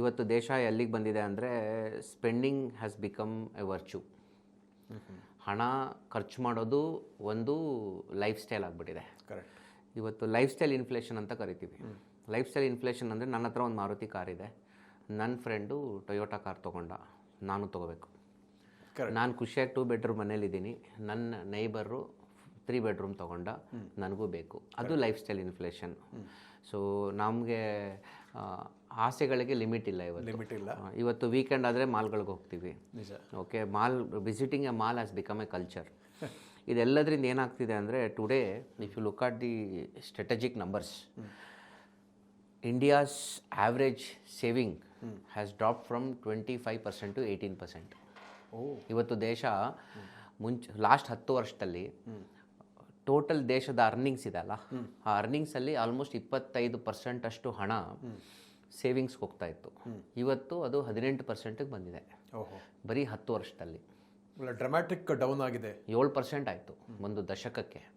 ಇವತ್ತು ದೇಶ ಎಲ್ಲಿಗೆ ಬಂದಿದೆ ಅಂದರೆ spending has become a virtue ಹಣ ಖರ್ಚು ಮಾಡೋದು ಒಂದು ಲೈಫ್ ಸ್ಟೈಲ್ ಆಗಿಬಿಟ್ಟಿದೆ. ಕರೆಕ್ಟ್ ಇವತ್ತು ಲೈಫ್ ಸ್ಟೈಲ್ ಇನ್ಫ್ಲೇಷನ್ ಅಂತ ಕರಿತೀವಿ. ಲೈಫ್ ಸ್ಟೈಲ್ ಇನ್ಫ್ಲೇಷನ್ ಅಂದರೆ ನನ್ನ ಹತ್ರ ಒಂದು ಮಾರುತಿ ಕಾರ್ ಇದೆ. ನನ್ನ ಫ್ರೆಂಡು ಟೊಯೋಟಾ ಕಾರ್ ತೊಗೊಂಡ. ನಾನು ತೊಗೋಬೇಕು. ನಾನು ಖುಷಿಯಾಗಿ ಟೂ ಬೆಡ್ರೂಮ್ ಮನೇಲಿದ್ದೀನಿ ನನ್ನ ನೈಬರು ತ್ರೀ ಬೆಡ್ರೂಮ್ ತೊಗೊಂಡ. ನನಗೂ ಬೇಕು. ಅದು ಲೈಫ್ ಸ್ಟೈಲ್ ಇನ್ಫ್ಲೇಷನ್ ಸೊ ನಮಗೆ ಆಸೆಗಳಿಗೆ ಲಿಮಿಟ್ ಇಲ್ಲ ಇವತ್ತು. ಲಿಮಿಟ್ ಇಲ್ಲ. ಇವತ್ತು ವೀಕೆಂಡ್ ಆದರೆ ಮಾಲ್ಗಳಿಗೆ ಹೋಗ್ತೀವಿ. ನಿಜ. Okay mall visiting a mall has become a culture ಇದೆಲ್ಲದರಿಂದ ಏನಾಗ್ತಿದೆ ಅಂದರೆ today if you look at the strategic numbers India's average saving has drop from twenty five percent to eighteen percent ಇವತ್ತು ದೇಶ ಮುಂಚೆ ಲಾಸ್ಟ್ ಹತ್ತು ವರ್ಷದಲ್ಲಿ ಟೋಟಲ್ ದೇಶದ earnings ಇದೆ ಅಲ್ಲ? ಆ ಅರ್ನಿಂಗ್ಸಲ್ಲಿ ಆಲ್ಮೋಸ್ಟ್ ಇಪ್ಪತ್ತೈದು ಪರ್ಸೆಂಟ್ ಅಷ್ಟು ಹಣ ಸೇವಿಂಗ್ಸ್ಗೆ ಹೋಗ್ತಾ ಇತ್ತು. ಇವತ್ತು ಅದು ಹದಿನೆಂಟು ಪರ್ಸೆಂಟಿಗೆ ಬಂದಿದೆ. ಬರೀ ಹತ್ತು ವರ್ಷದಲ್ಲಿ. ಡ್ರಮ್ಯಾಟಿಕ್ ಡೌನ್ ಆಗಿದೆ. ಏಳು ಪರ್ಸೆಂಟ್ ಆಯಿತು ಒಂದು ದಶಕಕ್ಕೆ.